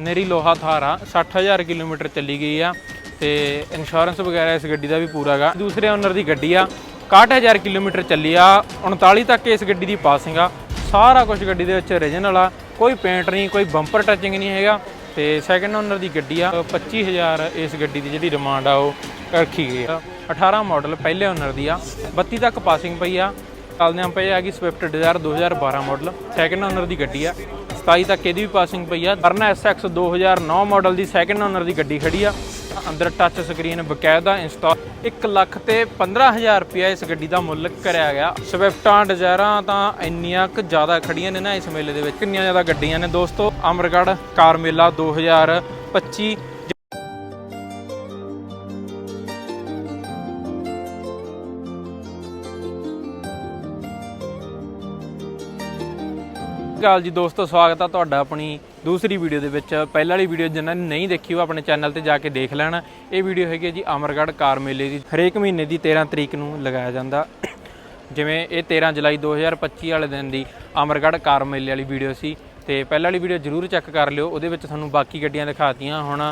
ਨਰੀ ਲੋਹਾ ਥਾਰ ਆ 60000 ਕਿਲੋਮੀਟਰ ਚੱਲੀ ਗਈ ਆ ਤੇ ਇੰਸ਼ੋਰੈਂਸ ਵਗੈਰਾ ਇਸ ਗੱਡੀ ਦਾ ਵੀ ਪੂਰਾ ਗਾ ਦੂਸਰੇ ਓਨਰ ਦੀ ਗੱਡੀ ਆ 61000 ਕਿਲੋਮੀਟਰ ਚੱਲੀ ਆ 39 ਤੱਕ ਇਸ ਗੱਡੀ ਦੀ ਪਾਸਿੰਗ ਆ। ਸਾਰਾ ਕੁਝ ਗੱਡੀ ਦੇ ਵਿੱਚ ਓਰੀਜਨਲ ਆ, ਕੋਈ ਪੇਂਟ ਨਹੀਂ, ਕੋਈ ਬੰਪਰ ਟੱਚਿੰਗ ਨਹੀਂ ਹੈਗਾ ਤੇ ਸੈਕੰਡ ਓਨਰ ਦੀ ਗੱਡੀ ਆ 25000 ਇਸ ਗੱਡੀ ਦੀ ਜਿਹੜੀ ਡਿਮਾਂਡ ਆ ਉਹ ਰੱਖੀ ਗਈ ਆ। 18 ਮਾਡਲ ਪਹਿਲੇ ਓਨਰ ਦੀ ਆ 32 ਤੱਕ ਪਾਸਿੰਗ ਪਈ ਆ। ਚੱਲਦੇ ਆਂ ਪਏ ਆ ਗਈ Swift Dzire 2012 model second owner ਦੀ ਗੱਡੀ ਆ। 27 ਤੱਕ ਇਹਦੀ ਵੀ ਪਾਸਿੰਗ ਪਈ ਆ। ਵਰਨਾ SX 2009 ਮਾਡਲ ਦੀ ਸੈਕੰਡ ਓਨਰ ਦੀ ਗੱਡੀ ਖੜੀ ਆ। ਅੰਦਰ ਟੱਚ ਸਕਰੀਨ ਬਕਾਇਦਾ ਇੰਸਟਾਲ 1 ਲੱਖ ਤੇ 15000 ਰੁਪਇਆ ਇਸ ਗੱਡੀ ਦਾ ਮੁੱਲ ਕਰਿਆ ਗਿਆ। ਸਵਿਫਟਾਂ ਡਿਜ਼ਾਇਰਾਂ ਤਾਂ ਇੰਨੀਆਂ ਕੁ ਜ਼ਿਆਦਾ ਖੜੀਆਂ ਨੇ ਨਾ ਇਸ ਮੇਲੇ ਦੇ ਵਿੱਚ। ਕਿੰਨੀਆਂ ਜ਼ਿਆਦਾ ਗੱਡੀਆਂ ਨੇ ਦੋਸਤੋ? ਅਮਰਗੜ੍ਹ ਕਾਰ ਮੇਲਾ 2025 ਸ਼੍ਰੀ ਅਕਾਲ ਜੀ ਦੋਸਤੋ ਸਵਾਗਤ ਆ ਤੁਹਾਡਾ ਆਪਣੀ ਦੂਸਰੀ ਵੀਡੀਓ ਦੇ ਵਿੱਚ। ਪਹਿਲਾਂ ਵਾਲੀ ਵੀਡੀਓ ਜਿਨ੍ਹਾਂ ਨੇ ਨਹੀਂ ਦੇਖੀ ਉਹ ਆਪਣੇ ਚੈਨਲ ਤੇ ਜਾ ਕੇ ਦੇਖ ਲੈਣ। ਇਹ ਵੀਡੀਓ ਹੈਗੀ ਹੈ ਜੀ ਅਮਰਗੜ੍ਹ ਕਾਰ ਮੇਲੇ ਦੀ। ਹਰੇਕ ਮਹੀਨੇ ਦੀ 13 ਤਰੀਕ ਨੂੰ ਲਗਾਇਆ ਜਾਂਦਾ। ਜਿਵੇਂ ਇਹ 13 ਜੁਲਾਈ 2025 ਵਾਲੇ ਦਿਨ ਦੀ ਅਮਰਗੜ੍ਹ ਕਾਰ ਮੇਲੇ ਵਾਲੀ ਵੀਡੀਓ ਸੀ। ਤੇ ਪਹਿਲਾਂ ਵਾਲੀ ਵੀਡੀਓ ਜਰੂਰ ਚੈੱਕ ਕਰ ਲਿਓ। ਉਹਦੇ ਵਿੱਚ ਤੁਹਾਨੂੰ ਬਾਕੀ ਗੱਡੀਆਂ ਦਿਖਾਤੀਆਂ। ਹੁਣ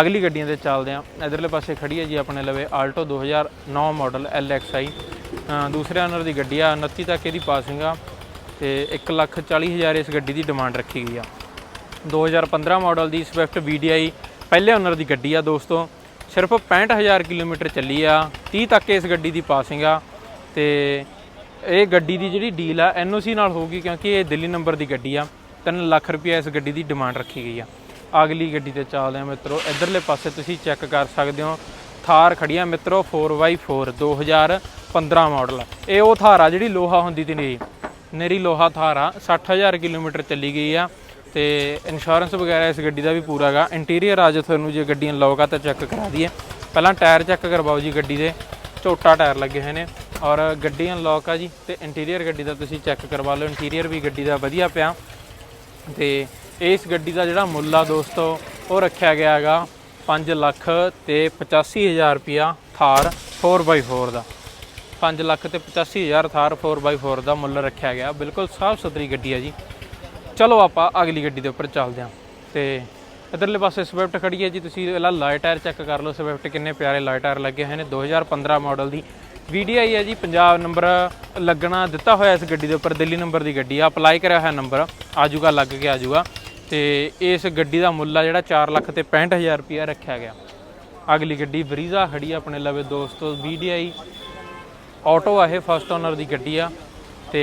ਅਗਲੀ ਗੱਡੀਆਂ ਤੇ ਚੱਲਦੇ ਆਂ। ਇਧਰਲੇ ਪਾਸੇ ਖੜੀ ਹੈ ਜੀ ਆਪਣੇ ਲਵੇ ਆਲਟੋ 2009 ਮਾਡਲ LXI ਅ, ਦੂਸਰੇ ਓਨਰ ਦੀ ਗੱਡੀ ਆ 29 ਤੱਕ ਇਹਦੀ ਪਾਸਿੰਗ ਆ। ਤੇ 1 ਲੱਖ 40 ਹਜ਼ਾਰ ਇਸ ਗੱਡੀ ਦੀ ਡਿਮਾਂਡ ਰੱਖੀ ਗਈ ਆ। 2015 ਮਾਡਲ ਦੀ ਸਵਿਫਟ VDI ਪਹਿਲੇ ਓਨਰ ਦੀ ਗੱਡੀ ਆ ਦੋਸਤੋ। ਸਿਰਫ 65000 ਕਿਲੋਮੀਟਰ ਚੱਲੀ ਆ 30 ਤੱਕ ਇਸ ਗੱਡੀ ਦੀ ਪਾਸਿੰਗ ਆ। ਤੇ ਇਹ ਗੱਡੀ ਦੀ ਜਿਹੜੀ ਡੀਲ ਆ NOC ਨਾਲ ਹੋਊਗੀ ਕਿਉਂਕਿ ਇਹ ਦਿੱਲੀ ਨੰਬਰ ਦੀ ਗੱਡੀ ਆ। 3 ਲੱਖ ਰੁਪਏ ਇਸ ਗੱਡੀ ਦੀ ਡਿਮਾਂਡ ਰੱਖੀ ਗਈ ਆ। ਅਗਲੀ ਗੱਡੀ ਤੇ ਚੱਲਦੇ ਆ ਮਿੱਤਰੋ, ਇਧਰਲੇ ਪਾਸੇ ਤੁਸੀਂ ਚੈੱਕ ਕਰ ਸਕਦੇ ਹੋ। ਥਾਰ ਖੜੀ ਆ ਮਿੱਤਰੋ 4x4 2015 ਮਾਡਲ ਇਹ ਉਹ ਥਾਰ ਆ ਜਿਹੜੀ ਲੋਹਾ ਹੁੰਦੀ ਤੀ ਨਹੀਂ। ਨਰੀ ਲੋਹਾ ਥਾਰ ਆ 60000 ਕਿਲੋਮੀਟਰ ਚੱਲੀ ਗਈ ਆ ਤੇ ਇੰਸ਼ੋਰੈਂਸ ਵਗੈਰਾ ਇਸ ਗੱਡੀ ਦਾ ਵੀ ਪੂਰਾ ਗਾ ਇੰਟੀਰੀਅਰ ਆ ਜੇ ਤੁਹਾਨੂੰ ਜੇ ਗੱਡੀਆਂ ਲੌਕ ਆ ਤਾਂ ਚੈੱਕ ਕਰਾ ਦਈਏ। ਪਹਿਲਾਂ ਟਾਇਰ ਚੈੱਕ ਕਰਵਾਓ ਜੀ ਗੱਡੀ ਦੇ। ਝੋਟਾ ਟਾਇਰ ਲੱਗੇ ਹੋਏ ਨੇ ਔਰ ਗੱਡੀਆਂ ਲੌਕ ਆ ਜੀ ਤੇ ਇੰਟੀਰੀਅਰ ਗੱਡੀ ਦਾ ਤੁਸੀਂ ਚੈੱਕ ਕਰਵਾ ਲਓ। ਇੰਟੀਰੀਅਰ ਵੀ ਗੱਡੀ ਦਾ ਵਧੀਆ ਪਿਆ। ਤੇ ਇਸ ਗੱਡੀ ਦਾ ਜਿਹੜਾ ਮੁੱਲ ਆ ਦੋਸਤੋ, ਉਹ ਰੱਖਿਆ ਗਿਆ ਹੈਗਾ 5 ਲੱਖ ਤੇ 85000 ਰੁਪਿਆ ਥਾਰ 4x4 ਦਾ। 5 ਲੱਖ ਤੇ 85000 ਥਾਰ 4x4 ਦਾ ਮੁੱਲ ਰੱਖਿਆ ਗਿਆ। ਬਿਲਕੁਲ ਸਾਫ਼ ਸੁਥਰੀ ਗੱਡੀ ਹੈ ਜੀ। ਚਲੋ ਆਪਾਂ ਅਗਲੀ ਗੱਡੀ ਦੇ ਉੱਪਰ ਚੱਲਦੇ ਹਾਂ। ਤੇ ਇਧਰਲੇ ਪਾਸੇ ਸਵਿਫਟ ਖੜੀ ਹੈ ਜੀ। ਤੁਸੀਂ ਇਹਲਾ ਲਾਈਟ ਟਾਇਰ ਚੈੱਕ ਕਰ ਲਓ। ਸਵਿਫਟ ਕਿੰਨੇ ਪਿਆਰੇ ਲਾਈਟ ਟਾਇਰ ਲੱਗੇ ਹੋਏ ਨੇ। 2015 ਮਾਡਲ ਦੀ VDI ਹੈ ਜੀ। ਪੰਜਾਬ ਨੰਬਰ ਲੱਗਣਾ ਦਿੱਤਾ ਹੋਇਆ ਇਸ ਗੱਡੀ ਦੇ ਉੱਪਰ। ਦਿੱਲੀ ਨੰਬਰ ਦੀ ਗੱਡੀ ਆ। ਅਪਲਾਈ ਕਰਿਆ ਹੋਇਆ ਨੰਬਰ ਆਜੂਗਾ, ਲੱਗ ਕੇ ਆਜੂਗਾ। ਤੇ ਇਸ ਗੱਡੀ ਦਾ ਮੁੱਲ ਆ ਜਿਹੜਾ 4 ਲੱਖ ਤੇ 65000 ਰੁਪਇਆ ਰੱਖਿਆ ਗਿਆ। ਅਗਲੀ ਗੱਡੀ ਬਰੀਜ਼ਾ ਖੜੀ ਆਪਣੇ ਲਵੇ ਦੋਸਤੋ। VDI ਆਟੋ ਆ ਇਹ ਫਸਟ ਓਨਰ ਦੀ ਗੱਡੀ ਆ ਤੇ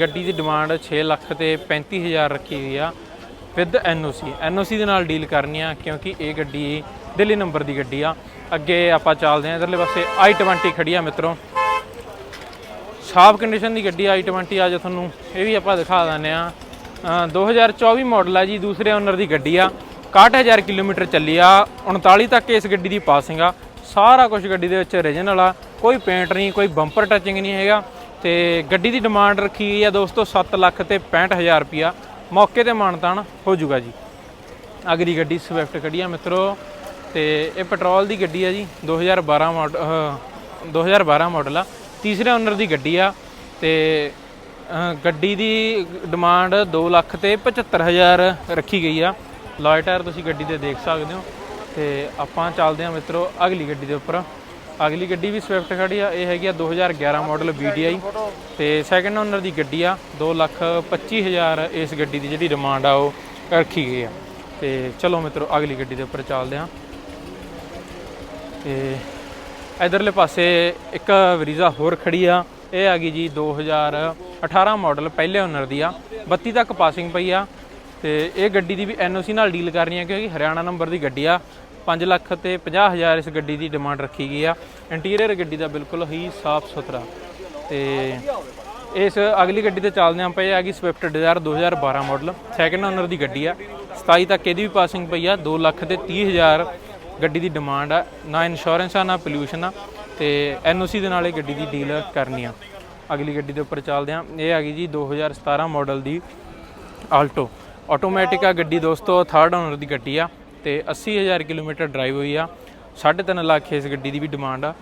ਗੱਡੀ ਦੀ ਡਿਮਾਂਡ 6 ਲੱਖ ਤੇ 35000 ਰੱਖੀ ਗਈ ਆ ਵਿਦ ਐਨਓਸੀ ਐਨਓਸੀ ਦੇ ਨਾਲ ਡੀਲ ਕਰਨੀ ਆ ਕਿਉਂਕਿ ਇਹ ਗੱਡੀ ਦਿੱਲੀ ਨੰਬਰ ਦੀ ਗੱਡੀ ਆ। ਅੱਗੇ ਆਪਾਂ ਚੱਲਦੇ ਆ ਇਧਰਲੇ ਪਾਸੇ i20 ਖੜੀ ਆ ਮਿੱਤਰੋ। ਸਾਫ਼ ਕੰਡੀਸ਼ਨ ਦੀ ਗੱਡੀ i20 ਆ ਜੇ ਤੁਹਾਨੂੰ, ਇਹ ਵੀ ਆਪਾਂ ਦਿਖਾ ਦਿੰਦੇ ਆ 2024 ਮਾਡਲ ਆ ਜੀ, ਦੂਸਰੇ ਓਨਰ ਦੀ ਗੱਡੀ ਆ। 61000 ਕਿਲੋਮੀਟਰ ਚੱਲੀ ਆ 39 ਤੱਕ ਇਸ ਗੱਡੀ ਦੀ ਪਾਸਿੰਗ ਆ। ਸਾਰਾ ਕੁਝ ਗੱਡੀ ਦੇ ਵਿੱਚ ਓਰੀਜਨਲ ਆ। ਕੋਈ ਪੇਂਟ ਨਹੀਂ, ਕੋਈ ਬੰਪਰ ਟੱਚਿੰਗ ਨਹੀਂ ਹੈਗਾ ਤੇ ਗੱਡੀ ਦੀ ਡਿਮਾਂਡ ਰੱਖੀ ਗਈ ਆ ਦੋਸਤੋ 7 ਲੱਖ ਤੇ 65000 ਰੁਪਿਆ ਮੌਕੇ ਤੇ ਮਾਨਤਾਨ ਹੋ ਜਾਊਗਾ ਜੀ। ਅਗਲੀ ਗੱਡੀ ਸਵਿਫਟ ਖੜੀ ਆ ਮਿੱਤਰੋ ਤੇ ਇਹ ਪੈਟਰੋਲ ਦੀ ਗੱਡੀ ਆ ਜੀ 2012 ਮਾਡਲ 2012 ਮਾਡਲ ਆ। ਤੀਸਰੇ ਓਨਰ ਦੀ ਗੱਡੀ ਆ ਤੇ ਗੱਡੀ ਦੀ ਡਿਮਾਂਡ 2 ਲੱਖ ਤੇ 75000 ਰੱਖੀ ਗਈ ਆ। ਲਾਈ ਟਾਇਰ ਤੁਸੀਂ ਗੱਡੀ 'ਤੇ ਦੇਖ ਸਕਦੇ ਹੋ ਤੇ ਆਪਾਂ ਚੱਲਦੇ ਹਾਂ ਮਿੱਤਰੋ ਅਗਲੀ ਗੱਡੀ ਦੇ ਉੱਪਰ। ਅਗਲੀ ਗੱਡੀ ਵੀ ਸਵਿਫਟ ਖੜੀ ਆ, ਇਹ ਹੈਗੀ ਆ 2011 ਮਾਡਲ VDI ਤੇ ਸੈਕੰਡ ਓਨਰ ਦੀ ਗੱਡੀ ਆ 2 ਲੱਖ 25000 ਇਸ ਗੱਡੀ ਦੀ ਜਿਹੜੀ ਡਿਮਾਂਡ ਆ ਉਹ ਰੱਖੀ ਗਈ ਆ। ਤੇ ਚਲੋ ਮਿੱਤਰੋ, ਅਗਲੀ ਗੱਡੀ ਦੇ ਉੱਪਰ ਚੱਲਦੇ ਹਾਂ। ਤੇ ਇਧਰਲੇ ਪਾਸੇ ਇੱਕ ਵਰੀਜ਼ਾ ਹੋਰ ਖੜੀ ਆ, ਇਹ ਆ ਗਈ ਜੀ 2018 ਮਾਡਲ ਪਹਿਲੇ ਓਨਰ ਦੀ ਆ 32 ਤੱਕ ਪਾਸਿੰਗ ਪਈ ਆ। ਤੇ ਇਹ ਗੱਡੀ ਦੀ ਵੀ ਐਨਓਸੀ ਨਾਲ ਡੀਲ ਕਰਨੀ ਆ, ਕਿਉਂਕਿ ਹਰਿਆਣਾ ਨੰਬਰ ਦੀ ਗੱਡੀ ਆ। 5 ਲੱਖ ਤੇ 50000 ਇਸ ਗੱਡੀ ਦੀ ਡਿਮਾਂਡ ਰੱਖੀ ਗਈ ਆ। ਇੰਟੀਰੀਅਰ ਗੱਡੀ ਦਾ ਬਿਲਕੁਲ ਹੀ ਸਾਫ਼ ਸੁਥਰਾ। ਤੇ ਇਸ ਅਗਲੀ ਗੱਡੀ ਤੇ ਚੱਲਦੇ ਆਂ ਪਏ ਆ ਗਈ Swift Dzire 2012 model second owner ਦੀ ਗੱਡੀ ਆ। 27 ਤੱਕ ਇਹਦੀ ਵੀ ਪਾਸਿੰਗ ਪਈ ਆ। 2 ਲੱਖ ਤੇ 30000 ਗੱਡੀ ਦੀ ਡਿਮਾਂਡ ਆ। ਨਾ ਇੰਸ਼ੋਰੈਂਸ ਆ, ਨਾ ਪੋਲਿਊਸ਼ਨ ਆ। ਤੇ ਐਨਓਸੀ ਦੇ ਨਾਲ ਇਹ ਗੱਡੀ ਦੀ ਡੀਲ ਕਰਨੀ ਆ। ਅਗਲੀ ਗੱਡੀ ਦੇ ਉੱਪਰ ਚੱਲਦੇ ਆਂ। ਇਹ ਆ ਗਈ ਜੀ 2017 ਮਾਡਲ ਦੀ ਆਲਟੋ ਆਟੋਮੈਟਿਕ ਆ ਗੱਡੀ ਦੋਸਤੋ। ਥਰਡ ਓਨਰ ਦੀ ਗੱਡੀ ਆ। ਤੇ 80000 ਕਿਲੋਮੀਟਰ ਡਰਾਈਵ ਹੋਈ ਆ। 3.5 ਲੱਖ ਇਸ ਗੱਡੀ ਦੀ ਵੀ ਡਿਮਾਂਡ ਆ।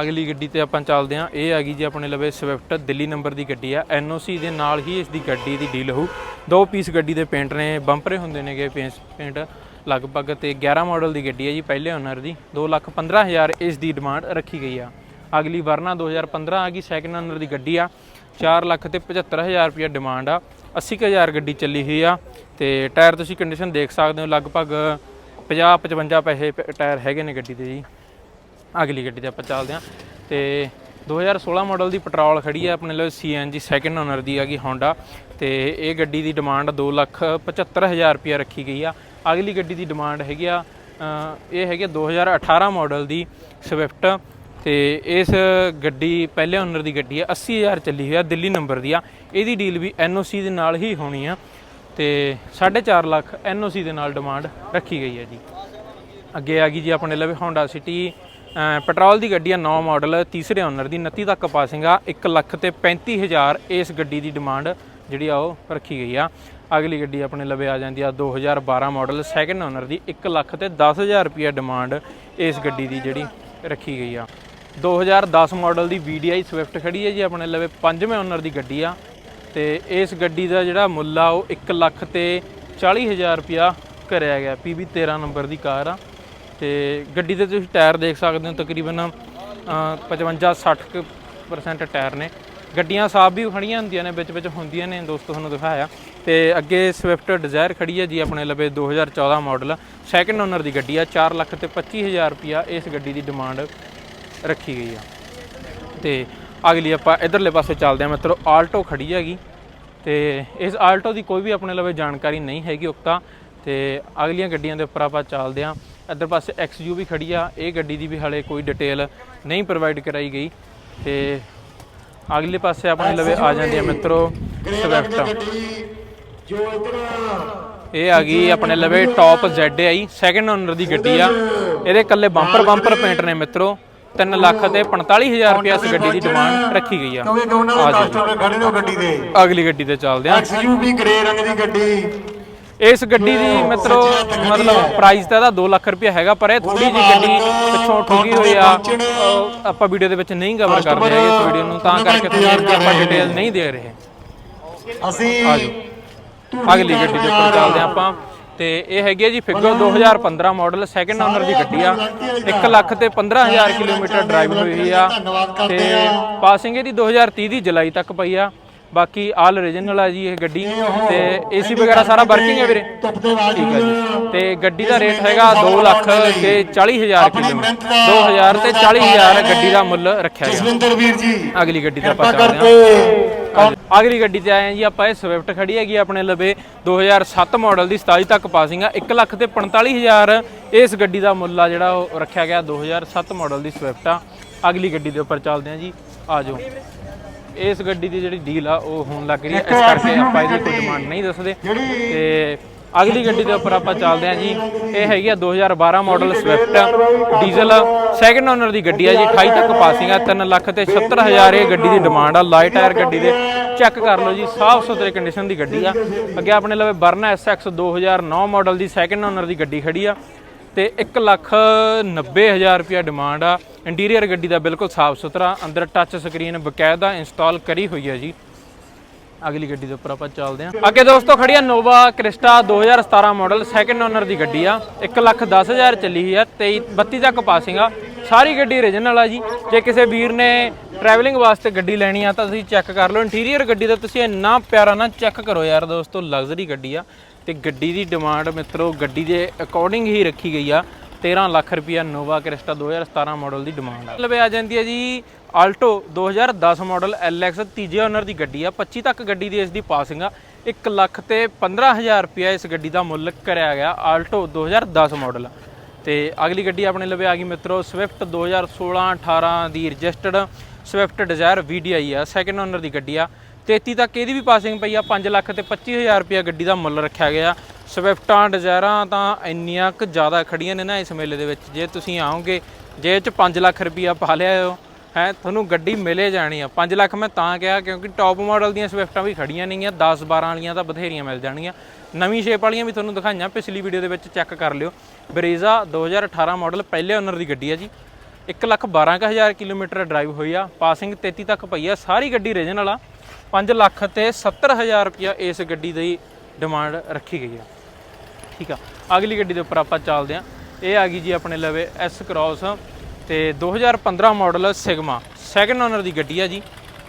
ਅਗਲੀ ਗੱਡੀ ਤੇ ਆਪਾਂ ਚੱਲਦੇ ਆਂ ਇਹ ਆ ਗਈ ਜੀ ਆਪਣੇ ਲਵੇ ਸਵਿਫਟ ਦਿੱਲੀ ਨੰਬਰ ਦੀ ਗੱਡੀ ਆ। ਐਨਓਸੀ ਦੇ ਨਾਲ ਹੀ ਇਸ ਦੀ ਗੱਡੀ ਦੀ ਡੀਲ ਹੋਊ। ਦੋ ਪੀਸ ਗੱਡੀ ਦੇ ਪੇਂਟ ਨੇ ਬੰਪਰੇ ਹੁੰਦੇ ਨੇਗੇ ਪੇਂਟ ਲਗਭਗ ਤੇ 11 ਮਾਡਲ ਦੀ ਗੱਡੀ ਹੈ ਜੀ, ਪਹਿਲੇ ਓਨਰ ਦੀ। 215000 ਇਸ ਦੀ ਡਿਮਾਂਡ ਰੱਖੀ ਗਈ ਆ। ਅਗਲੀ ਵਰਨਾ 2015 ਆ ਗਈ ਸੈਕਿੰਡ ਓਨਰ ਦੀ ਗੱਡੀ ਆ। 4 ਲੱਖ ਤੇ 75000 ਰੁਪਏ ਡਿਮਾਂਡ ਆ। 80000 ਗੱਡੀ ਚੱਲੀ ਹੋਈ ਆ। ਤੇ ਟਾਇਰ ਤੁਸੀਂ ਕੰਡੀਸ਼ਨ ਦੇਖ ਸਕਦੇ ਹੋ, ਲਗਭਗ 50 55 ਪੈਸੇ ਪ- ਟਾਇਰ ਹੈਗੇ ਨੇ ਗੱਡੀ ਦੇ ਜੀ। ਅਗਲੀ ਗੱਡੀ ਤੇ ਆਪਾਂ ਚੱਲਦੇ ਹਾਂ। ਤੇ 2016 ਮਾਡਲ ਦੀ ਪੈਟਰੋਲ ਖੜੀ ਹੈ ਆਪਣੇ ਲਈ ਸੀਐਨਜੀ ਸੈਕਿੰਡ ਓਨਰ ਦੀ ਹੈਗੀ ਹੋਂਡਾ ਤੇ ਇਹ ਗੱਡੀ ਦੀ ਡਿਮਾਂਡ 275000 ਰੁਪਏ ਰੱਖੀ ਗਈ ਆ। ਅਗਲੀ ਗੱਡੀ ਦੀ ਡਿਮਾਂਡ ਹੈਗੀ ਆ ਅ, ਇਹ ਹੈਗੀ ਆ 2018 ਮਾਡਲ ਦੀ ਸਵਿਫਟ ਤੇ ਇਸ ਗੱਡੀ ਪਹਿਲੇ ਓਨਰ ਦੀ ਗੱਡੀ ਆ 80000 ਚੱਲੀ ਹੋਈ ਆ ਦਿੱਲੀ ਨੰਬਰ ਦੀ ਆ। ਇਹਦੀ ਡੀਲ ਵੀ ਐਨਓਸੀ ਦੇ ਨਾਲ ਹੀ ਹੋਣੀ ਆ। ਤੇ 4.5 ਲੱਖ ਐਨਓਸੀ ਦੇ ਨਾਲ ਡਿਮਾਂਡ ਰੱਖੀ ਗਈ ਹੈ ਜੀ। ਅੱਗੇ ਆ ਗਈ ਜੀ ਆਪਣੇ ਲਵੇ Honda City ਪੈਟਰੋਲ ਦੀ ਗੱਡੀ ਆ 9 ਮਾਡਲ ਤੀਸਰੇ ਓਨਰ ਦੀ 29 ਤੱਕ ਪਾਸਿੰਗ ਆ 1 ਲੱਖ ਤੇ 35000 ਇਸ ਗੱਡੀ ਦੀ ਡਿਮਾਂਡ ਜਿਹੜੀ ਆ ਉਹ ਰੱਖੀ ਗਈ ਆ। ਅਗਲੀ ਗੱਡੀ ਆਪਣੇ ਲਵੇ ਆ ਜਾਂਦੀ ਆ 2012 ਮਾਡਲ ਸੈਕੰਡ ਓਨਰ ਦੀ 1 ਲੱਖ ਤੇ 10000 ਰੁਪਏ ਡਿਮਾਂਡ ਇਸ ਗੱਡੀ ਦੀ ਜਿਹੜੀ ਰੱਖੀ ਗਈ ਆ। 2010 ਮਾਡਲ ਦੀ VDI ਸਵਿਫਟ ਖੜੀ ਹੈ ਜੀ, ਆਪਣੇ ਲਵੇ ਪੰਜਵੇਂ ਓਨਰ ਦੀ ਗੱਡੀ ਆ। ਤੇ ਇਸ ਗੱਡੀ ਦਾ ਜਿਹੜਾ ਮੁੱਲ ਆ ਉਹ 1 ਲੱਖ ਤੇ 40000 ਰੁਪਿਆ ਕਰਿਆ ਗਿਆ। PB 13 ਨੰਬਰ ਦੀ ਕਾਰ ਆ। ਤੇ ਗੱਡੀ ਦੇ ਤੁਸੀਂ ਟਾਇਰ ਦੇਖ ਸਕਦੇ ਹੋ ਤਕਰੀਬਨ ਅ, 55 60% ਟਾਇਰ ਨੇ। ਗੱਡੀਆਂ ਸਾਫ਼ ਵੀ ਖੜੀਆਂ ਹੁੰਦੀਆਂ ਨੇ ਵਿੱਚ ਵਿੱਚ ਹੁੰਦੀਆਂ ਨੇ ਦੋਸਤੋ ਤੁਹਾਨੂੰ ਦਿਖਾਇਆ। ਤੇ ਅੱਗੇ ਸਵਿਫਟ ਡਿਜ਼ਾਇਰ ਖੜੀ ਹੈ ਜੀ ਆਪਣੇ ਲਵੇ 2014 ਮਾਡਲ ਸੈਕੰਡ ਓਨਰ ਦੀ ਗੱਡੀ ਆ 4 ਲੱਖ ਤੇ 25000 ਰੁਪਿਆ ਇਸ ਗੱਡੀ ਦੀ ਡਿਮਾਂਡ ਰੱਖੀ ਗਈ ਆ। ਤੇ ਅਗਲੀ ਆਪਾਂ ਇਧਰਲੇ ਪਾਸੇ ਚੱਲਦੇ ਆ ਮਿੱਤਰੋ ਆਲਟੋ ਖੜੀ ਹੈਗੀ ਤੇ ਇਸ ਆਲਟੋ ਦੀ ਕੋਈ ਵੀ ਆਪਣੇ ਲਵੇ ਜਾਣਕਾਰੀ ਨਹੀਂ ਹੈਗੀ ਉਕਤਾ। ਤੇ ਅਗਲੀਆਂ ਗੱਡੀਆਂ ਦੇ ਉੱਪਰ ਆਪਾਂ ਚੱਲਦੇ ਆ ਇੱਧਰ ਪਾਸੇ XU ਵੀ ਖੜੀ ਆ। ਇਹ ਗੱਡੀ ਦੀ ਵੀ ਹਲੇ ਕੋਈ ਡਿਟੇਲ ਨਹੀਂ ਪ੍ਰੋਵਾਈਡ ਕਰਾਈ ਗਈ। ਤੇ ਅਗਲੇ ਪਾਸੇ ਆਪਣੇ ਲਵੇ ਆ ਜਾਂਦੀ ਆ ਮਿੱਤਰੋ ਸਵਿਫਟ ਜੋ ਇਧਰ ਇਹ ਆ ਗਈ ਆਪਣੇ ਲਵੇ ਟੌਪ ZI ਸੈਕੰਡ ਓਨਰ ਦੀ ਗੱਡੀ ਆ। ਇਹਦੇ ਕੱਲੇ ਬੰਪਰ ਬੰਪਰ ਪੇਂਟ ਨੇ ਮਿੱਤਰੋ। 3 ਲੱਖ ਤੇ 45000 ਰੁਪਏ ਇਸ ਗੱਡੀ ਦੀ ਡਿਮਾਂਡ ਰੱਖੀ ਗਈ ਆ। ਕਿਉਂਕਿ ਦੋਨਾਂ ਦੇ ਕਸਟਮਰ ਖੜੇ ਨੇ ਉਹ ਗੱਡੀ ਦੇ ਅਗਲੀ ਗੱਡੀ ਤੇ ਚੱਲਦੇ ਆ। ਐਕਸਯੂਵੀ ਗ੍ਰੇ ਰੰਗ ਦੀ ਗੱਡੀ। ਇਸ ਗੱਡੀ ਦੀ ਮਿੱਤਰੋ ਮਤਲਬ ਪ੍ਰਾਈਸ ਤਾਂ ਇਹਦਾ 2 ਲੱਖ ਰੁਪਏ ਹੈਗਾ ਪਰ ਇਹ ਥੋੜੀ ਜਿਹੀ ਗੱਡੀ ਪਿੱਛੋਂ ਠੁਕੀ ਹੋਈ ਆ। ਆਪਾਂ ਵੀਡੀਓ ਦੇ ਵਿੱਚ ਨਹੀਂ ਕਵਰ ਕਰਦੇ ਹੈਗੇ ਇਸ ਵੀਡੀਓ ਨੂੰ ਤਾਂ ਕਰਕੇ ਤੁਹਾਨੂੰ ਆਪਾਂ ਡਿਟੇਲ ਨਹੀਂ ਦੇ ਰਹੇ। ਅਸੀਂ ਅਗਲੀ ਗੱਡੀ ਦੇ ਉੱਪਰ ਚੱਲਦੇ ਆਪਾਂ। ਤੇ ਇਹ ਹੈਗੀ ਹੈ ਜੀ ਫਿਗੋ 2015 ਮਾਡਲ ਸੈਕੰਡ ਓਨਰ ਦੀ ਗੱਡੀ ਆ। 1 ਲੱਖ ਤੇ 15000 ਕਿਲੋਮੀਟਰ ਡਰਾਈਵ ਹੋਈ ਆ। ਤੇ ਪਾਸਿੰਗ ਇਹਦੀ 2030 ਦੀ ਜੁਲਾਈ ਤੱਕ ਪਈ ਆ। ਬਾਕੀ ਆਲ ਰੀਜਨਲ ਆ ਜੀ ਇਹ ਗੱਡੀ ਤੇ ਏਸੀ ਵਗੈਰਾ ਸਾਰਾ ਵਰਕਿੰਗ ਹੈ ਵੀਰੇ। ਦੇ ਠੀਕ ਹੈ ਜੀ। ਤੇ ਗੱਡੀ ਦਾ ਰੇਟ ਹੈਗਾ 2 ਲੱਖ ਤੇ 40000 ਕਿਲੋਮੀਟਰ 2000 ਤੇ 40000 ਗੱਡੀ ਦਾ ਮੁੱਲ ਰੱਖਿਆ ਗਿਆ। ਜਸਵਿੰਦਰ ਵੀਰ ਜੀ ਅਗਲੀ ਗੱਡੀ ਤੇ ਆਪਾਂ ਚੱਲਦੇ ਹਾਂ। ਅਗਲੀ ਗੱਡੀ ਤੇ ਆਏ ਹਾਂ ਜੀ ਆਪਾਂ। ਇਹ ਸਵਿਫਟ ਖੜੀ ਹੈਗੀ ਆਪਣੇ ਲਵੇ। 2007 ਮਾਡਲ ਦੀ 27 ਤੱਕ ਪਾਸਿੰਗ ਆ। 1 ਲੱਖ ਤੇ 45000 ਇਸ ਗੱਡੀ ਦਾ ਮੁੱਲ ਆ ਜਿਹੜਾ ਉਹ ਰੱਖਿਆ ਗਿਆ। 2007 ਮਾਡਲ ਦੀ ਸਵਿਫਟ ਆ। ਅਗਲੀ ਗੱਡੀ ਦੇ ਉੱਪਰ ਚੱਲਦੇ ਹਾਂ ਜੀ। ਆ ਜਾਓ। ਇਸ ਗੱਡੀ ਦੀ ਜਿਹੜੀ ਡੀਲ ਆ ਉਹ ਹੋਣ ਲੱਗ ਰਹੀ ਹੈ। ਇਸ ਕਰਕੇ ਆਪਾਂ ਇਹਦੀ ਕੋਈ ਡਿਮਾਂਡ ਨਹੀਂ ਦੱਸਦੇ। ਤੇ ਅਗਲੀ ਗੱਡੀ ਦੇ ਉੱਪਰ ਆਪਾਂ ਚੱਲਦੇ ਹਾਂ ਜੀ। ਇਹ ਹੈਗੀ ਆ 2012 model Swift diesel second owner ਦੀ ਗੱਡੀ ਆ ਜੀ 28 ਤੱਕ ਪਾਸਿੰਗ ਆ 3 ਲੱਖ ਤੇ 76000 ਇਹ ਗੱਡੀ ਦੀ ਡਿਮਾਂਡ ਆ। ਲਾਈਟ ਟਾਇਰ ਗੱਡੀ ਦੇ। ਚੈੱਕ ਕਰ ਲਓ ਜੀ ਸਾਫ਼ ਸੁਥਰੇ ਕੰਡੀਸ਼ਨ ਦੀ ਗੱਡੀ ਆ। ਅੱਗੇ ਆਪਣੇ ਲਵੇ ਵਰਨਾ SX 2009 ਮਾਡਲ ਦੀ ਸੈਕੰਡ ਓਨਰ ਦੀ ਗੱਡੀ ਖੜੀ ਆ। ਤੇ 1 ਲੱਖ 90000 ਰੁਪਿਆ ਡਿਮਾਂਡ ਆ। ਇੰਟੀਰੀਅਰ ਗੱਡੀ ਦਾ ਬਿਲਕੁਲ ਸਾਫ਼ ਸੁਥਰਾ, ਅੰਦਰ ਟੱਚ ਸਕਰੀਨ ਬਕਾਇਦਾ ਇੰਸਟਾਲ ਕਰੀ ਹੋਈ ਹੈ ਜੀ। ਅਗਲੀ ਗੱਡੀ ਦੇ ਉੱਪਰ ਆਪਾਂ ਚੱਲਦੇ ਹਾਂ। ਅੱਗੇ ਦੋਸਤੋ ਖੜੀ ਆ Nova Crysta 2017 model second owner ਦੀ ਗੱਡੀ ਆ। 1 ਲੱਖ 10000 ਚੱਲੀ ਹੋਈ ਆ 23 32 ਤੱਕ ਪਾਸਿੰਗ ਆ। ਸਾਰੀ ਗੱਡੀ ਓਰੀਜਨਲ ਆ ਜੀ। ਜੇ ਕਿਸੇ ਵੀਰ ਨੇ ਟਰੈਵਲਿੰਗ ਵਾਸਤੇ ਗੱਡੀ ਲੈਣੀ ਆ ਤਾਂ ਤੁਸੀਂ ਚੈੱਕ ਕਰ ਲਓ। ਇੰਟੀਰੀਅਰ ਗੱਡੀ ਦਾ ਤੁਸੀਂ ਇੰਨਾ ਪਿਆਰਾ ਨਾ ਚੈੱਕ ਕਰੋ ਯਾਰ ਦੋਸਤੋ ਲਗਜ਼ਰੀ ਗੱਡੀ ਆ। ਤੇ ਗੱਡੀ ਦੀ ਡਿਮਾਂਡ ਮਿੱਤਰੋ, ਗੱਡੀ ਦੇ ਅਕੋਰਡਿੰਗ ਹੀ ਰੱਖੀ ਗਈ ਆ। 13 ਲੱਖ ਰੁਪਿਆ ਨੋਵਾ ਕ੍ਰਿਸਟਾ 2017 ਮਾਡਲ ਦੀ ਡਿਮਾਂਡ ਆ। ਲਵੇ ਆ ਜਾਂਦੀ ਹੈ ਜੀ ਆਲਟੋ 2010 ਮਾਡਲ LX ਤੀਜੇ ਓਨਰ ਦੀ ਗੱਡੀ ਆ। 25 ਤੱਕ ਗੱਡੀ ਦੀ ਇਸ ਦੀ ਪਾਸਿੰਗ ਆ। 1 ਲੱਖ ਤੇ 15000 ਰੁਪਿਆ ਇਸ ਗੱਡੀ ਦਾ ਮੁੱਲ ਕਰਿਆ ਗਿਆ ਆਲਟੋ 2010 ਮਾਡਲ ਤੇ ਅਗਲੀ ਗੱਡੀ ਆਪਣੇ ਲਵੇ ਆ ਗਈ ਮਿੱਤਰੋ ਸਵਿਫਟ 2016 18 ਦੀ ਰਜਿਸਟਰਡ ਸਵਿਫਟ ਡਿਜ਼ਾਇਰ VDI ਆ ਸੈਕੰਡ ਓਨਰ ਦੀ ਗੱਡੀ ਆ। 33 ਤੱਕ ਇਹਦੀ ਵੀ ਪਾਸਿੰਗ ਪਈ ਆ 5 ਲੱਖ ਤੇ 25000 ਰੁਪਿਆ ਗੱਡੀ ਦਾ ਮੁੱਲ ਰੱਖਿਆ ਗਿਆ। ਸਵਿਫਟਾਂ ਡਿਜ਼ਾਇਰਾਂ ਤਾਂ ਇੰਨੀਆਂ ਕੁ ਜ਼ਿਆਦਾ ਖੜੀਆਂ ਨੇ ਨਾ ਇਸ ਮੇਲੇ ਦੇ ਵਿੱਚ। ਜੇ ਤੁਸੀਂ ਆਓਗੇ ਜੇ ਚ 5 ਲੱਖ ਰੁਪਿਆ ਪਾ ਲਿਆ ਹੋ ਹੈ, ਤੁਹਾਨੂੰ ਗੱਡੀ ਮਿਲੇ ਜਾਣੀ ਆ। 5 ਲੱਖ ਮੈਂ ਤਾਂ ਕਿਹਾ ਕਿਉਂਕਿ ਟੌਪ ਮਾਡਲ ਦੀਆਂ ਸਵਿਫਟਾਂ ਵੀ ਖੜੀਆਂ ਨੇਗੀਆਂ 10 12 ਵਾਲੀਆਂ ਤਾਂ ਬਥੇਰੀਆਂ ਮਿਲ ਜਾਣਗੀਆਂ। ਨਵੀਂ ਸ਼ੇਪ ਵਾਲੀਆਂ ਵੀ ਤੁਹਾਨੂੰ ਦਿਖਾਈਆਂ, ਪਿਛਲੀ ਵੀਡੀਓ ਦੇ ਵਿੱਚ ਚੈੱਕ ਕਰ ਲਿਓ। ਬਰੇਜ਼ਾ 2018 ਮਾਡਲ ਪਹਿਲੇ ਓਨਰ ਦੀ ਗੱਡੀ ਆ ਜੀ। 1 ਲੱਖ 12000 ਕਿਲੋਮੀਟਰ ਡਰਾਈਵ ਹੋਈ ਆ। ਪਾਸਿੰਗ 33 ਤੱਕ ਪਈ ਆ, ਸਾਰੀ ਗੱਡੀ ਰੀਜਨਲ ਆ। 5 ਲੱਖ ਤੇ 70000 ਰੁਪਇਆ ਇਸ ਗੱਡੀ ਦੀ ਡਿਮਾਂਡ ਰੱਖੀ ਗਈ ਆ ਠੀਕ ਆ। ਅਗਲੀ ਗੱਡੀ ਦੇ ਉੱਪਰ ਆਪਾਂ ਚੱਲਦੇ ਹਾਂ। ਇਹ ਆ ਗਈ ਜੀ ਆਪਣੇ ਲਵੇ ਐਸ ਕ੍ਰਾਸ ਤੇ 2015 ਮਾਡਲ ਸਿਗਮਾ ਸੈਕੰਡ ਓਨਰ ਦੀ ਗੱਡੀ ਆ ਜੀ।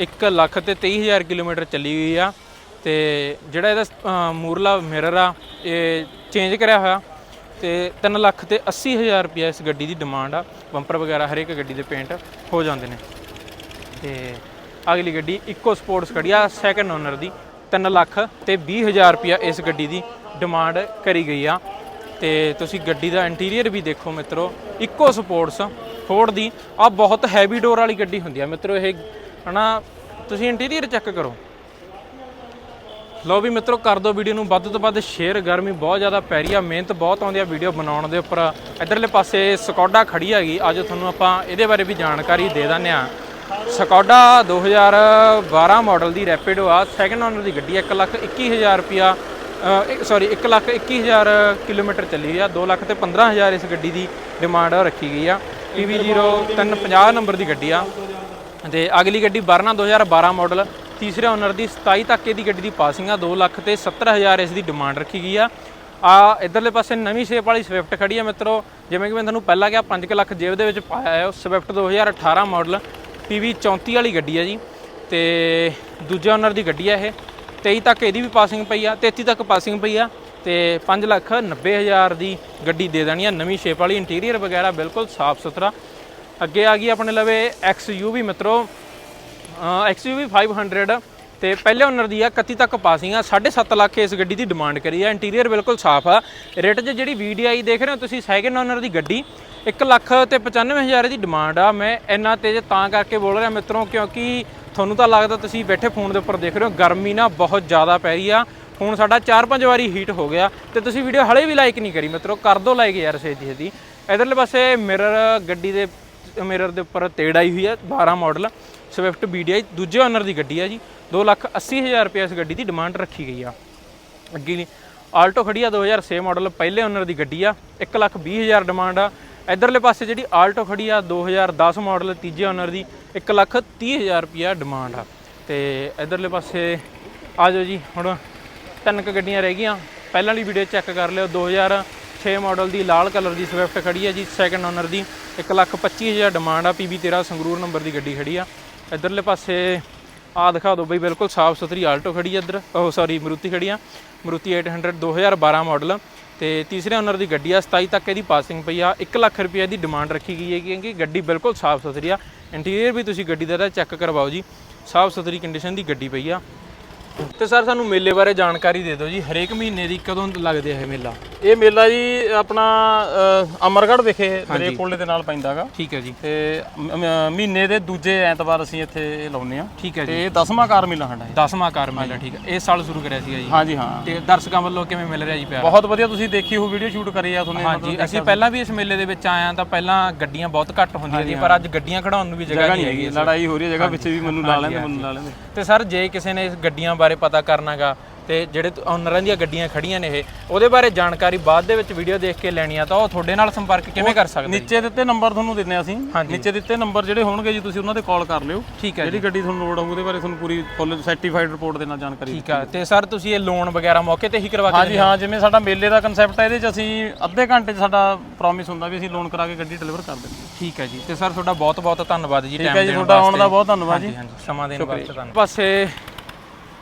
1 ਲੱਖ ਤੇ 23000 ਕਿਲੋਮੀਟਰ ਚੱਲੀ ਹੋਈ ਆ ਤੇ ਜਿਹੜਾ ਇਹਦਾ ਮੂਰਲਾ ਮਿਰਰ ਆ, ਇਹ ਚੇਂਜ ਕਰਿਆ ਹੋਇਆ ਤੇ 3 ਲੱਖ ਤੇ 80000 ਰੁਪਏ ਇਸ ਗੱਡੀ ਦੀ ਡਿਮਾਂਡ ਆ। ਬੰਪਰ ਵਗੈਰਾ ਹਰੇਕ ਗੱਡੀ ਦੇ ਪੇਂਟ ਹੋ ਜਾਂਦੇ ਨੇ। ਤੇ ਅਗਲੀ ਗੱਡੀ ਇਕੋ ਸਪੋਰਟਸ ਖੜੀ ਆ ਸੈਕੰਡ ਓਨਰ ਦੀ। 3 ਲੱਖ ਤੇ 20000 ਰੁਪਿਆ ਇਸ ਗੱਡੀ ਦੀ ਡਿਮਾਂਡ ਕਰੀ ਗਈ ਆ। ਤੇ ਤੁਸੀਂ ਗੱਡੀ ਦਾ ਇੰਟੀਰੀਅਰ ਵੀ ਦੇਖੋ ਮਿੱਤਰੋ ਇਕੋ ਸਪੋਰਟਸ ਫੋਰਡ ਦੀ ਆ ਬਹੁਤ ਹੈਵੀ ਡੋਰ ਵਾਲੀ ਗੱਡੀ ਹੁੰਦੀ ਆ। ਮਿੱਤਰੋ, ਇਹ ਹਨਾ, ਤੁਸੀਂ ਇੰਟੀਰੀਅਰ ਚੈੱਕ ਕਰੋ। ਲਓ ਵੀ ਮਿੱਤਰੋ, ਕਰ ਦਿਓ ਵੀਡੀਓ ਨੂੰ। ਵੱਧ ਤੋਂ ਵੱਧ ਸ਼ੇਅਰ ਗਰਮੀ ਬਹੁਤ ਜ਼ਿਆਦਾ ਪੈ ਰਹੀ ਆ। ਮਿਹਨਤ ਬਹੁਤ ਆਉਂਦੀ ਆ ਵੀਡੀਓ ਬਣਾਉਣ ਦੇ ਉੱਪਰ। ਇਧਰਲੇ ਪਾਸੇ ਸਕੋਡਾ ਖੜੀ ਹੈਗੀ। ਅੱਜ ਤੁਹਾਨੂੰ ਆਪਾਂ ਇਹਦੇ ਬਾਰੇ ਵੀ ਜਾਣਕਾਰੀ ਦੇ ਦਿੰਦੇ ਆ ਸਕੋਡਾ 2012 ਮਾਡਲ ਦੀ ਰੈਪਿਡੋ ਆ ਸੈਕੰਡ ਓਨਰ ਦੀ ਗੱਡੀ 1 ਲੱਖ 21000 ਰੁਪਿਆ ਸੌਰੀ 1 ਲੱਖ 21000 ਕਿਲੋਮੀਟਰ ਚੱਲੀ ਆ 2 ਲੱਖ ਤੇ 15000 ਇਸ ਗੱਡੀ ਦੀ ਡਿਮਾਂਡ ਰੱਖੀ ਗਈ ਆ। PV0350 ਨੰਬਰ ਦੀ ਗੱਡੀ ਆ। ਤੇ ਅਗਲੀ ਗੱਡੀ ਵਰਨਾ 2012 ਮਾਡਲ, ਤੀਸਰੇ ਓਨਰ ਦੀ 27 ਤੱਕ ਇਹਦੀ ਗੱਡੀ ਦੀ ਪਾਸਿੰਗ ਆ 2 ਲੱਖ ਤੇ 70000 ਇਸ ਦੀ ਡਿਮਾਂਡ ਰੱਖੀ ਗਈ ਆ। ਆ ਇਧਰਲੇ ਪਾਸੇ ਨਵੀਂ ਸ਼ੇਪ ਵਾਲੀ ਸਵਿਫਟ ਖੜੀ ਆ ਮਿੱਤਰੋ, ਜਿਵੇਂ ਕਿ ਮੈਂ ਤੁਹਾਨੂੰ ਪਹਿਲਾਂ ਕਿਹਾ 5 ਲੱਖ ਜੇਬ ਦੇ ਵਿੱਚ ਪਾਇਆ ਹੈ ਉਹ ਸਵਿਫਟ 2018 ਮਾਡਲ PV 34 ਵਾਲੀ ਗੱਡੀ ਆ ਜੀ ਤੇ ਦੂਜੇ ਓਨਰ ਦੀ ਗੱਡੀ ਆ ਇਹ। 23 ਤੱਕ ਇਹਦੀ ਵੀ ਪਾਸਿੰਗ ਪਈ ਆ 33 ਤੱਕ ਪਾਸਿੰਗ ਪਈ ਆ ਤੇ 5 ਲੱਖ 90 ਹਜ਼ਾਰ ਦੀ ਗੱਡੀ ਦੇ ਦੇਣੀ ਆ। ਨਵੀਂ ਸ਼ੇਪ ਵਾਲੀ ਇੰਟੀਰੀਅਰ ਵਗੈਰਾ ਬਿਲਕੁਲ ਸਾਫ਼ ਸੁਥਰਾ। ਅੱਗੇ ਆ ਗਈ ਆਪਣੇ ਲਵੇ XUV ਮਿੱਤਰੋ। XUV 500 ਤੇ ਪਹਿਲੇ ਓਨਰ ਦੀ ਆ 31 ਤੱਕ ਪਾਸਿੰਗ ਆ। 7.5 ਲੱਖ ਇਸ ਗੱਡੀ ਦੀ ਡਿਮਾਂਡ ਕਰੀ ਆ। ਇੰਟੀਰੀਅਰ ਬਿਲਕੁਲ ਸਾਫ਼ ਆ। ਰੇਟ 'ਚ ਜਿਹੜੀ VDI ਦੇਖ ਰਹੇ ਹੋ ਤੁਸੀਂ ਸੈਕਿੰਡ ਓਨਰ ਦੀ ਗੱਡੀ। 1 ਲੱਖ ਤੇ 95000 ਦੀ ਡਿਮਾਂਡ ਆ। ਮੈਂ ਇੰਨਾ ਤੇਜ਼ ਤਾਂ ਕਰਕੇ ਬੋਲ ਰਿਹਾ ਮਿੱਤਰੋ, ਕਿਉਂਕਿ ਤੁਹਾਨੂੰ ਤਾਂ ਲੱਗਦਾ ਤੁਸੀਂ ਬੈਠੇ ਫੋਨ ਦੇ ਉੱਪਰ ਦੇਖ ਰਹੇ ਹੋ, ਗਰਮੀ ਨਾ ਬਹੁਤ ਜ਼ਿਆਦਾ ਪੈ ਰਹੀ ਆ। ਫੋਨ ਸਾਡਾ 4-5 ਵਾਰੀ ਹੀਟ ਹੋ ਗਿਆ ਤੇ ਤੁਸੀਂ ਵੀਡੀਓ ਹਲੇ ਵੀ ਲਾਈਕ ਨਹੀਂ ਕਰੀ ਮਿੱਤਰੋ, ਕਰ ਦੋ ਲਾਈਕ ਯਾਰ ਛੇਤੀ ਛੇਤੀ ਇਧਰਲੇ ਪਾਸੇ ਮਿਰਰ ਗੱਡੀ ਦੇ ਮਿਰਰ ਦੇ ਉੱਪਰ ਤੇੜ ਆਈ ਹੋਈ ਹੈ 12 ਮਾਡਲ ਸਵਿਫਟ BDI ਦੂਜੇ ਓਨਰ ਦੀ ਗੱਡੀ ਆ ਜੀ। 2 ਲੱਖ 80 ਹਜ਼ਾਰ ਰੁਪਏ ਇਸ ਗੱਡੀ ਦੀ ਡਿਮਾਂਡ ਰੱਖੀ ਗਈ ਆ। ਅੱਗੇ ਨਹੀਂ ਆਲਟੋ ਖੜੀ ਆ 2006 ਮਾਡਲ ਪਹਿਲੇ ਓਨਰ ਦੀ ਗੱਡੀ ਆ। 1 ਲੱਖ 20 ਹਜ਼ਾਰ ਡਿਮਾਂਡ ਆ। ਇਧਰਲੇ ਪਾਸੇ ਜਿਹੜੀ ਆਲਟੋ ਖੜੀ ਆ 2010 ਮਾਡਲ, ਤੀਜੇ ਓਨਰ ਦੀ 1 ਲੱਖ 30 ਹਜ਼ਾਰ ਰੁਪਿਆ ਡਿਮਾਂਡ ਆ। ਤੇ ਇਧਰਲੇ ਪਾਸੇ ਆ ਜਾਓ ਜੀ, ਹੁਣ ਤਿੰਨ ਕੁ ਗੱਡੀਆਂ ਰਹਿ ਗਈਆਂ। ਪਹਿਲਾਂ ਵਾਲੀ ਵੀਡੀਓ ਚੈੱਕ ਕਰ ਲਿਓ 2006 ਮਾਡਲ ਦੀ ਲਾਲ ਕਲਰ ਦੀ ਸਵਿਫਟ ਖੜੀ ਆ ਜੀ ਸੈਕੰਡ ਓਨਰ ਦੀ 1 ਲੱਖ 25 ਹਜ਼ਾਰ ਡਿਮਾਂਡ ਆ PB 13 ਸੰਗਰੂਰ ਨੰਬਰ ਦੀ ਗੱਡੀ ਖੜੀ ਆ। ਇਧਰਲੇ ਪਾਸੇ ਆ ਦਿਖਾ ਦਿਓ ਬਈ, ਬਿਲਕੁਲ ਸਾਫ਼ ਸੁਥਰੀ ਆਲਟੋ ਖੜੀ ਆ ਇੱਧਰ, ਉਹ ਸੌਰੀ ਮਰੂਤੀ ਖੜੀ ਆ। ਮਰੂਤੀ 800 2012 ਮਾਡਲ ਤੇ ਤੀਸਰੇ ਓਨਰ ਦੀ ਗੱਡੀ ਆ 27 ਤੱਕ ਇਹਦੀ ਪਾਸਿੰਗ ਪਈ ਆ। 1 ਲੱਖ ਰੁਪਏ ਦੀ ਡਿਮਾਂਡ ਰੱਖੀ ਗਈ ਹੈ ਕਿਉਂਕਿ ਗੱਡੀ ਬਿਲਕੁਲ ਸਾਫ਼ ਸੁਥਰੀ ਆ। ਇੰਟੀਰੀਅਰ ਵੀ ਤੁਸੀਂ ਗੱਡੀ ਦਾ ਚੈੱਕ ਕਰਵਾਓ ਜੀ। ਸਾਫ਼ ਸੁਥਰੀ ਕੰਡੀਸ਼ਨ ਦੀ ਗੱਡੀ ਪਈ ਆ। ਤੇ ਸਰ ਸਾਨੂੰ ਮੇਲੇ ਬਾਰੇ ਜਾਣਕਾਰੀ ਦੇ ਦਿਓ ਜੀ ਹਰੇਕ ਮਹੀਨੇ ਦੀ ਕਦੋਂ ਲੱਗਦੇ ਆ ਇਹ ਮੇਲਾ? ਇਹ ਮੇਲਾ ਜੀ ਆਪਣਾ ਅ, ਅਮਰਗੜ੍ਹ ਵਿਖੇ ਮੇਰੇ ਕੋਲੇ ਦੇ ਨਾਲ ਪੈਂਦਾਗਾ ਠੀਕ ਹੈ ਜੀ। ਤੇ ਮ- ਮ- ਮਹੀਨੇ ਦੇ ਦੂਜੇ ਐਤਵਾਰ ਅਸੀਂ ਇੱਥੇ ਲਾਉਨੇ ਆ ਠੀਕ ਹੈ ਜੀ। ਤੇ ਇਹ 10ਵਾਂ ਕਾਰ ਮੇਲਾ ਸਾਡਾ ਇਹ। ਦਸਵਾਂ ਕਾਰ ਮੇਲਾ ਠੀਕ ਹੈ। ਇਸ ਸਾਲ ਸ਼ੁਰੂ ਕਰਿਆ ਸੀਗਾ ਜੀ। ਹਾਂਜੀ ਹਾਂ। ਤੇ ਦਰਸ਼ਕਾਂ ਵੱਲੋਂ ਕਿਵੇਂ ਮਿਲ ਰਿਹਾ ਜੀ ਪਿਆਰ? ਬਹੁਤ ਵਧੀਆ ਤੁਸੀਂ ਦੇਖੀ ਉਹ ਵੀਡੀਓ ਸ਼ੂਟ ਕਰੀ ਆ ਤੁਹਾਨੂੰ ਹਾਂਜੀ ਅਸੀਂ ਪਹਿਲਾਂ ਵੀ ਇਸ ਮੇਲੇ ਦੇ ਵਿੱਚ ਆਏ ਆ ਤਾਂ ਪਹਿਲਾਂ ਗੱਡੀਆਂ ਬਹੁਤ ਘੱਟ ਹੁੰਦੀਆਂ ਸੀ ਪਰ ਅੱਜ ਗੱਡੀਆਂ ਖੜਾਉਣ ਨੂੰ ਵੀ ਜਗ੍ਹਾ ਨਹੀਂ ਹੈਗੀ ਲੜਾਈ ਹੋ ਰਹੀ ਹੈ ਜਗ੍ਹਾ ਪਿੱਛੇ ਵੀ ਮੈਨੂੰ ਲਾ ਲੈਂਦੇ ਮੈਨੂੰ ਲਾ ਲੈਂਦੇ। ਤੇ ਸਰ ਜੇ ਕਿਸੇ ਨੇ ਇਸ ਗੱਡੀਆਂ ਬਾਰੇ ਪਤਾ ਕਰਨਾਗਾ ਤੇ ਜਿਹੜੇ ਓਨਰਾਂ ਦੀਆਂ ਗੱਡੀਆਂ ਖੜੀਆਂ ਨੇ ਇਹ ਉਹਦੇ ਬਾਰੇ ਜਾਣਕਾਰੀ ਬਾਅਦ ਦੇ ਵਿੱਚ ਵੀਡੀਓ ਦੇਖ ਕੇ ਲੈਣੀ ਆ ਤਾਂ ਉਹ ਤੁਹਾਡੇ ਨਾਲ ਸੰਪਰਕ ਕਿਵੇਂ ਕਰ ਸਕਦੇ? ਨੀਚੇ ਦਿੱਤੇ ਨੰਬਰ ਤੁਹਾਨੂੰ ਦਿੰਨੇ ਅਸੀਂ। ਨੀਚੇ ਦਿੱਤੇ ਨੰਬਰ ਜਿਹੜੇ ਹੋਣਗੇ ਜੀ ਤੁਸੀਂ ਉਹਨਾਂ ਤੇ ਕਾਲ ਕਰ ਲਿਓ। ਠੀਕ ਹੈ ਜਿਹੜੀ ਗੱਡੀ ਤੁਹਾਨੂੰ ਲੋੜ ਹੋਊ ਉਹਦੇ ਬਾਰੇ ਤੁਹਾਨੂੰ ਪੂਰੀ ਫੁੱਲ ਸਰਟੀਫਾਈਡ ਰਿਪੋਰਟ ਦੇ ਨਾਲ ਜਾਣਕਾਰੀ ਠੀਕ ਆ। ਤੇ ਸਰ ਤੁਸੀਂ ਇਹ ਲੋਨ ਵਗੈਰਾ ਮੌਕੇ ਤੇ ਹੀ ਕਰਵਾ ਕੇ ਹਾਂਜੀ ਹਾਂ? ਜਿਵੇਂ ਸਾਡਾ ਮੇਲੇ ਦਾ ਕਨਸੈਪਟ ਹੈ ਇਹਦੇ 'ਚ ਅਸੀਂ ਅੱਧੇ ਘੰਟੇ 'ਚ ਸਾਡਾ ਪ੍ਰੋਮਿਸ ਹੁੰਦਾ ਵੀ ਅਸੀਂ ਲੋਨ ਕਰਾ ਕੇ ਗੱਡੀ ਡਿਲੀਵਰ ਕਰ ਦਿੰਦੇ ਹਾਂ। ਠੀਕ ਹੈ ਜੀ। ਤੇ ਸਰ ਤੁਹਾਡਾ ਬਹੁਤ ਬਹੁਤ ਧੰਨਵਾਦ ਜੀ ਠੀਕ ਹੈ ਜੀ ਤੁਹਾਡਾ ਆਉਣ ਦਾ ਬਹੁਤ ਧੰਨਵਾਦ ਜੀ। ਸਮਾਂ ਦੇਣ ਵਾਸਤੇ ਤੁਹਾਨੂੰ ਪਾਸੇ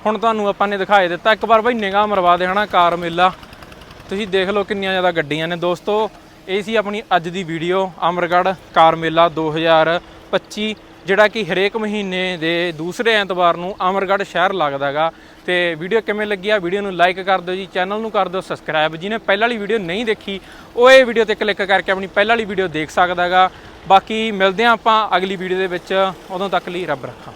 ਹੁਣ ਤੁਹਾਨੂੰ ਆਪਾਂ ਨੇ ਦਿਖਾਏ ਦਿੱਤਾ, ਇੱਕ ਵਾਰ ਬਈ ਨਿਗਾਹ ਮਰਵਾ ਦੇ ਹਨਾ, ਕਾਰ ਮੇਲਾ। ਤੁਸੀਂ ਦੇਖ ਲਓ ਕਿੰਨੀਆਂ ਜ਼ਿਆਦਾ ਗੱਡੀਆਂ ਨੇ। ਦੋਸਤੋ, ਇਹ ਸੀ ਆਪਣੀ ਅੱਜ ਦੀ ਵੀਡੀਓ ਅਮਰਗੜ੍ਹ ਕਾਰ ਮੇਲਾ 2025 ਜਿਹੜਾ ਕਿ ਹਰੇਕ ਮਹੀਨੇ ਦੇ ਦੂਸਰੇ ਐਤਵਾਰ ਨੂੰ ਅਮਰਗੜ੍ਹ ਸ਼ਹਿਰ ਲੱਗਦਾਗਾ ਤੇ ਵੀਡੀਓ ਕਿਵੇਂ ਲੱਗੀ ਆ, ਵੀਡੀਓ ਨੂੰ ਲਾਈਕ ਕਰ ਦਿਓ ਜੀ, ਚੈਨਲ ਨੂੰ ਕਰ ਦਿਓ ਸਬਸਕ੍ਰਾਈਬ। ਜਿਹਨੇ ਪਹਿਲਾਂ ਵਾਲੀ ਵੀਡੀਓ ਨਹੀਂ ਦੇਖੀ, ਉਹ ਇਹ ਵੀਡੀਓ ਤੇ ਕਲਿੱਕ ਕਰਕੇ ਆਪਣੀ ਪਹਿਲਾਂ ਵਾਲੀ ਵੀਡੀਓ ਦੇਖ ਸਕਦਾਗਾ ਬਾਕੀ ਮਿਲਦੇ ਹਾਂ ਆਪਾਂ ਅਗਲੀ ਵੀਡੀਓ ਦੇ ਵਿੱਚ। ਉਦੋਂ ਤੱਕ ਲਈ ਰੱਬ ਰੱਖਾ।